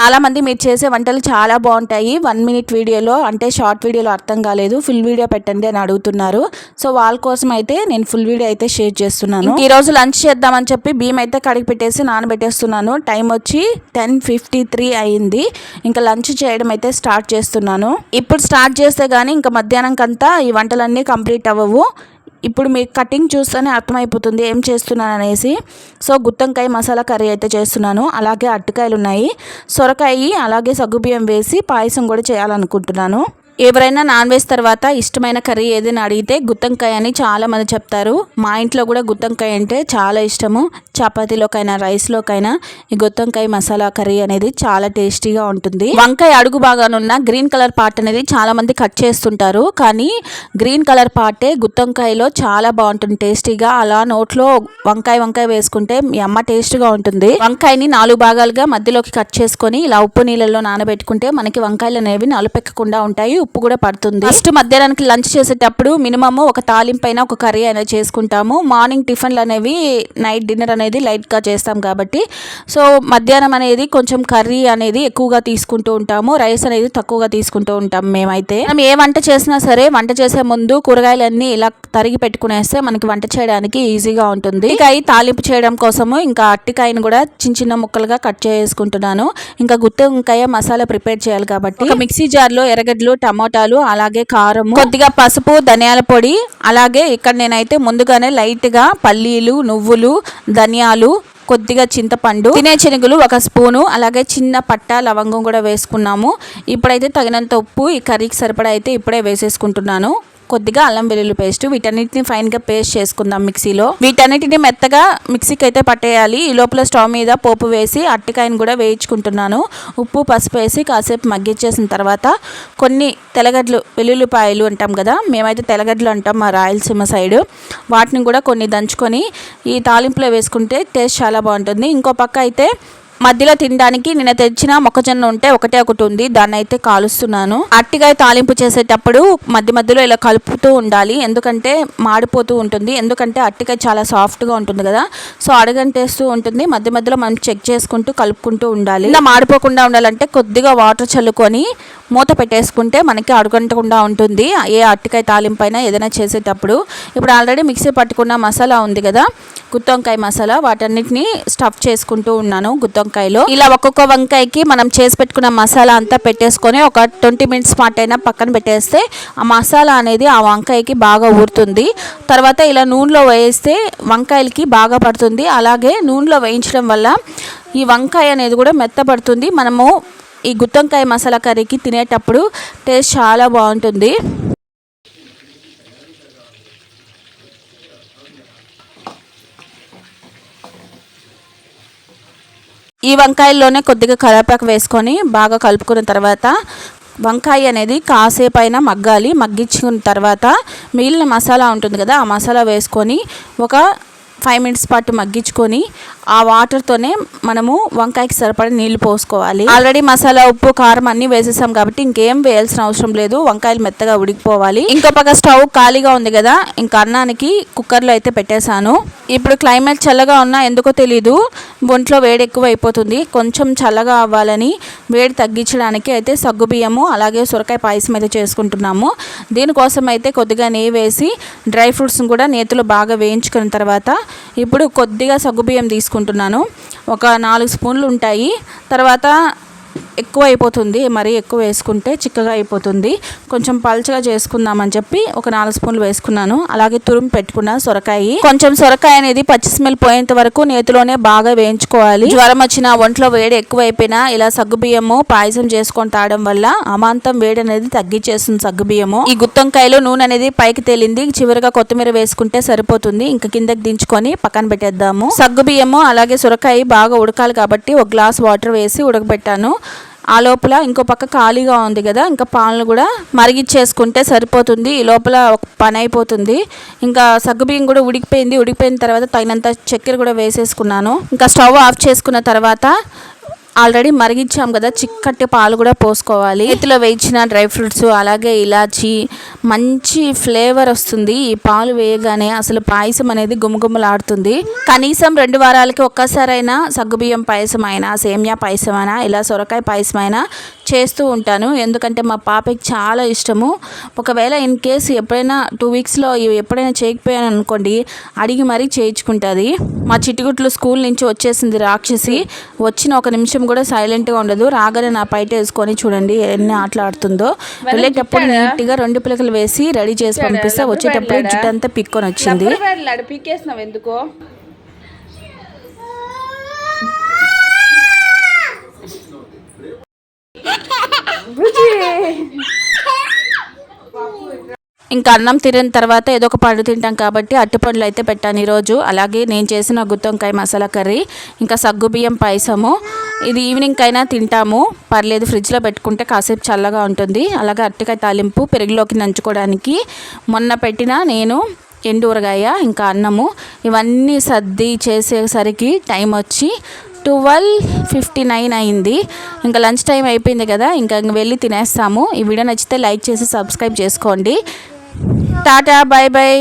చాలామంది మీరు చేసే వంటలు చాలా బాగుంటాయి. వన్ మినిట్ వీడియోలో అంటే షార్ట్ వీడియోలో అర్థం కాలేదు. ఫుల్ వీడియో పెట్టండి అని అడుగుతున్నారు. సో వాళ్ళ కోసం అయితే నేను ఫుల్ వీడియో అయితే షేర్ చేస్తున్నాను. ఈరోజు లంచ్ చేద్దామని చెప్పి బియ్యం అయితే కడిగి పెట్టేసి నానబెట్టేస్తున్నాను. టైం వచ్చి టెన్ ఫిఫ్టీ త్రీ అయింది. ఇంకా లంచ్ చేయడం అయితే స్టార్ట్ చేస్తున్నాను. ఇప్పుడు స్టార్ట్ చేస్తే కానీ ఇంకా మధ్యాహ్నంకంతా ఈ వంటలన్నీ కంప్లీట్ అవ్వవు. ఇప్పుడు మీకు కటింగ్ చూస్తేనే అర్థమైపోతుంది ఏం చేస్తున్నాను అనేసి సో గుత్తంకాయ మసాలా కర్రీ అయితే చేస్తున్నాను. అలాగే అరటికాయలు ఉన్నాయి సొరకాయ అలాగే సగ్గుబియ్యం వేసి పాయసం కూడా చేయాలనుకుంటున్నాను. ఎవరైనా నాన్ వెజ్ తర్వాత ఇష్టమైన కర్రీ ఏదైనా అడిగితే గుత్తంకాయ అని చాలా మంది చెప్తారు. మా ఇంట్లో కూడా గుత్తంకాయ అంటే చాలా ఇష్టము. చపాతీలోకైనా రైస్లోకైనా ఈ గుత్తంకాయ మసాలా కర్రీ అనేది చాలా టేస్టీగా ఉంటుంది. వంకాయ అడుగు భాగానున్న గ్రీన్ కలర్ పార్ట్ అనేది చాలామంది కట్ చేస్తుంటారు. కానీ గ్రీన్ కలర్ పార్టే గుత్తంకాయలో చాలా బాగుంటుంది. టేస్టీగా అలా నోట్లో వంకాయ వంకాయ వేసుకుంటే మీ అమ్మ టేస్ట్గా ఉంటుంది. వంకాయని నాలుగు భాగాలుగా మధ్యలోకి కట్ చేసుకొని ఇలా ఉప్పు నీళ్ళలో నానబెట్టుకుంటే మనకి వంకాయలు అనేవి నలుపెక్కకుండా ఉంటాయి. ఉప్పు కూడా పడుతుంది. ఫస్ట్ మధ్యాహ్నానికి లంచ్ చేసేటప్పుడు మినిమమ్ ఒక తాలింపైన ఒక కర్రీ అనేది చేసుకుంటాము. మార్నింగ్ టిఫిన్లు అనేవి నైట్ డిన్నర్ అనేది లైట్గా చేస్తాం కాబట్టి. సో మధ్యాహ్నం అనేది కొంచెం కర్రీ అనేది ఎక్కువగా తీసుకుంటూ ఉంటాము. రైస్ అనేది తక్కువగా తీసుకుంటూ ఉంటాం మేమైతే. మనం ఏ వంట చేసినా సరే వంట చేసే ముందు కూరగాయలన్నీ ఇలా తరిగి పెట్టుకునేస్తే మనకి వంట చేయడానికి ఈజీగా ఉంటుంది. ఇంకా ఈ తాలింపు చేయడం కోసము ఇంకా అట్టికాయను కూడా చిన్న చిన్న ముక్కలుగా కట్ చేసుకుంటున్నాను. ఇంకా గుత్తి వంకాయ మసాలా ప్రిపేర్ చేయాలి కాబట్టి. మిక్సీ జార్లో ఎర్రగడ్డలు టమోటాలు అలాగే కారం కొద్దిగా పసుపు ధనియాల పొడి అలాగే ఇక్కడ నేనైతే ముందుగానే లైట్గా పల్లీలు నువ్వులు ధనియాలు కొద్దిగా చింతపండు తినే చెనుగులు ఒక స్పూను అలాగే చిన్న పట్ట లవంగం కూడా వేసుకున్నాము. ఇప్పుడైతే తగినంత ఉప్పు ఈ కర్రీకి సరిపడా అయితే ఇప్పుడే వేసేసుకుంటున్నాను. కొద్దిగా అల్లం వెల్లుల్లి పేస్ట్ వీటన్నిటిని ఫైన్గా పేస్ట్ చేసుకుందాం మిక్సీలో. వీటన్నిటిని మెత్తగా మిక్సీకి అయితే పట్టేయాలి. ఈ లోపల స్టవ్ మీద పోపు వేసి అట్టికాయను కూడా వేయించుకుంటున్నాను. ఉప్పు పసుపు వేసి కాసేపు మగ్గిచ్చేసిన తర్వాత కొన్ని తెలగడ్లు వెల్లుల్లిపాయలు అంటాం కదా మేమైతే తెలగడ్లు అంటాం మా రాయలసీమ సైడ్. వాటిని కూడా కొన్ని దంచుకొని ఈ తాలింపులో వేసుకుంటే టేస్ట్ చాలా బాగుంటుంది. ఇంకో పక్క అయితే మధ్యలో తినడానికి నిన్న తెచ్చిన మొక్కజొన్న ఉంటే ఒకటే ఒకటి ఉంది. దాన్ని అయితే కాలుస్తున్నాను. అట్టికాయ తాలింపు చేసేటప్పుడు మధ్య మధ్యలో ఇలా కలుపుతూ ఉండాలి. ఎందుకంటే మాడిపోతూ ఉంటుంది. ఎందుకంటే అట్టికాయ చాలా సాఫ్ట్గా ఉంటుంది కదా. సో అడగంటేస్తూ ఉంటుంది. మధ్య మధ్యలో మనం చెక్ చేసుకుంటూ కలుపుకుంటూ ఉండాలి. ఇలా మాడిపోకుండా ఉండాలంటే కొద్దిగా వాటర్ చల్లుకొని మూత పెట్టేసుకుంటే మనకి అడుగంటకుండా ఉంటుంది. ఏ అట్టికాయ తాలింపు అయినా ఏదైనా చేసేటప్పుడు. ఇప్పుడు ఆల్రెడీ మిక్సీ పట్టుకున్న మసాలా ఉంది కదా. గుత్తొంకాయ మసాలా వాటన్నిటిని స్టఫ్ చేసుకుంటూ ఉన్నాను గుత్తొంకాయలో. ఇలా ఒక్కొక్క వంకాయకి మనం చేసి పెట్టుకున్న మసాలా అంతా పెట్టేసుకొని ఒక ట్వంటీ మినిట్స్ పాటు అయినా పక్కన పెట్టేస్తే ఆ మసాలా అనేది ఆ వంకాయకి బాగా ఊరుతుంది. తర్వాత ఇలా నూనెలో వేస్తే వంకాయలకి బాగా పడుతుంది. అలాగే నూనెలో వేయించడం వల్ల ఈ వంకాయ అనేది కూడా మెత్తపడుతుంది. మనము ఈ గుత్తంకాయ మసాలా కర్రీకి తినేటప్పుడు టేస్ట్ చాలా బాగుంటుంది. ఈ వంకాయల్లోనే కొద్దిగా కరివేపాకు వేసుకొని బాగా కలుపుకున్న తర్వాత వంకాయ అనేది కాసేపు అయినా మగ్గాలి. మగ్గించుకున్న తర్వాత మిగిలిన మసాలా ఉంటుంది కదా ఆ మసాలా వేసుకొని ఒక ఫైవ్ మినిట్స్ పాటు మగ్గించుకొని ఆ వాటర్తోనే మనము వంకాయకి సరిపడే నీళ్ళు పోసుకోవాలి. ఆల్రెడీ మసాలా ఉప్పు కారం అన్నీ వేసేసాం కాబట్టి ఇంకేం వేయాల్సిన అవసరం లేదు. వంకాయలు మెత్తగా ఉడికిపోవాలి. ఇంకో పక్క స్టవ్ ఖాళీగా ఉంది కదా ఇంకా అన్నానికి కుక్కర్లో అయితే పెట్టేశాను. ఇప్పుడు క్లైమేట్ చల్లగా ఉన్నా ఎందుకో తెలీదు. ఒంట్లో వేడి ఎక్కువ అయిపోతుంది కొంచెం చల్లగా అవ్వాలని వేడి తగ్గించడానికి అయితే సగ్గుబియ్యము అలాగే సొరకాయ పాయసం అయితే చేసుకుంటున్నాము. దీనికోసం అయితే కొద్దిగా నెయ్యి వేసి డ్రై ఫ్రూట్స్ని కూడా నేతిలో బాగా వేయించుకున్న తర్వాత ఇప్పుడు కొద్దిగా సగ్గుబియ్యం తీసుకుంటున్నాను. ఒక నాలుగు స్పూన్లు ఉంటాయి. తర్వాత ఎక్కువ అయిపోతుంది మరీ ఎక్కువ వేసుకుంటే చిక్కగా అయిపోతుంది. కొంచెం పల్చగా చేసుకుందామని చెప్పి ఒక నాలుగు స్పూన్లు వేసుకున్నాను. అలాగే తురుము పెట్టుకున్న సొరకాయ. కొంచెం సొరకాయ అనేది పచ్చి స్మెల్ పోయేంత వరకు నేతిలోనే బాగా వేయించుకోవాలి. జ్వరం వచ్చిన ఒంట్లో వేడి ఎక్కువ అయిపోయినా ఇలా సగ్గుబియ్యము పాయసం చేసుకొని తాగడం వల్ల అమాంతం వేడి అనేది తగ్గించేస్తుంది సగ్గుబియ్యము ఈ గుత్తంకాయలో నూనె అనేది పైకి తేలింది. చివరిగా కొత్తిమీర వేసుకుంటే సరిపోతుంది. ఇంకా కిందకి దించుకొని పక్కన పెట్టేద్దాము. సగ్గుబియ్యము అలాగే సొరకాయ బాగా ఉడకాలి కాబట్టి ఒక గ్లాస్ వాటర్ వేసి ఉడకబెట్టాను. ఆ లోపల ఇంకో పక్క ఖాళీగా ఉంది కదా ఇంకా పాలను కూడా మరిగిచ్చేసుకుంటే సరిపోతుంది. ఈ లోపల ఒక పని అయిపోతుంది. ఇంకా సగ్గుబియ్యం కూడా ఉడికిపోయింది. ఉడికిపోయిన తర్వాత తగినంత చక్కెర కూడా వేసేసుకున్నాను. ఇంకా స్టవ్ ఆఫ్ చేసుకున్న తర్వాత ఆల్రెడీ మరిగించాం కదా చిక్కటి పాలు కూడా పోసుకోవాలి. చేతిలో వేయించిన డ్రై ఫ్రూట్స్ అలాగే ఇలాచి మంచి ఫ్లేవర్ వస్తుంది ఈ పాలు వేయగానే. అసలు పాయసం అనేది గుమగుమలాడుతుంది. కనీసం రెండు వారాలకి ఒక్కసారైనా సగ్గుబియ్యం పాయసం అయినా సేమియా పాయసం అయినా ఇలా సొరకాయ పాయసం అయినా చేస్తూ ఉంటాను. ఎందుకంటే మా పాపకి చాలా ఇష్టము. ఒకవేళ ఇన్ కేసు ఎప్పుడైనా టూ వీక్స్లో ఎప్పుడైనా చేయకపోయాను అనుకోండి అడిగి మరీ చేయించుకుంటుంది. మా చిట్టుగుట్లు స్కూల్ నుంచి వచ్చేసింది రాక్షసి. వచ్చిన ఒక నిమిషం కూడా సైలెంట్గా ఉండదు. రాగానే నా పైట వేసుకొని చూడండి ఎన్ని ఆటలాడుతుందో వెళ్ళేటప్పుడు నీట్గా రెండు పిలకలు వేసి రెడీ చేసి పంపిస్తే. వచ్చేటప్పుడు జుట్టు అంతా పిక్కొని వచ్చింది. పీకేసినావు ఎందుకో? ఇంకా అన్నం తినిన తర్వాత ఏదో ఒక పండు తింటాం కాబట్టి అట్టుపండ్లు అయితే పెట్టాను ఈరోజు. అలాగే నేను చేసిన గుత్తొంకాయ మసాలా కర్రీ ఇంకా సగ్గుబియ్యం పాయసము ఇది ఈవినింగ్ అయినా తింటాము. పర్లేదు ఫ్రిడ్జ్లో పెట్టుకుంటే కాసేపు చల్లగా ఉంటుంది. అలాగే అరటికాయ తాలింపు పెరుగులోకి నంచుకోవడానికి మొన్న పెట్టిన నేను ఎండు ఊరగాయ ఇంకా అన్నము ఇవన్నీ సర్ది చేసేసరికి టైం వచ్చి ట్వెల్వ్ ఫిఫ్టీ నైన్ అయింది. ఇంకా లంచ్ టైం అయిపోయింది కదా ఇంకా వెళ్ళి తినేస్తాము. ఈ వీడియో నచ్చితే లైక్ చేసి సబ్స్క్రైబ్ చేసుకోండి. Tata bye bye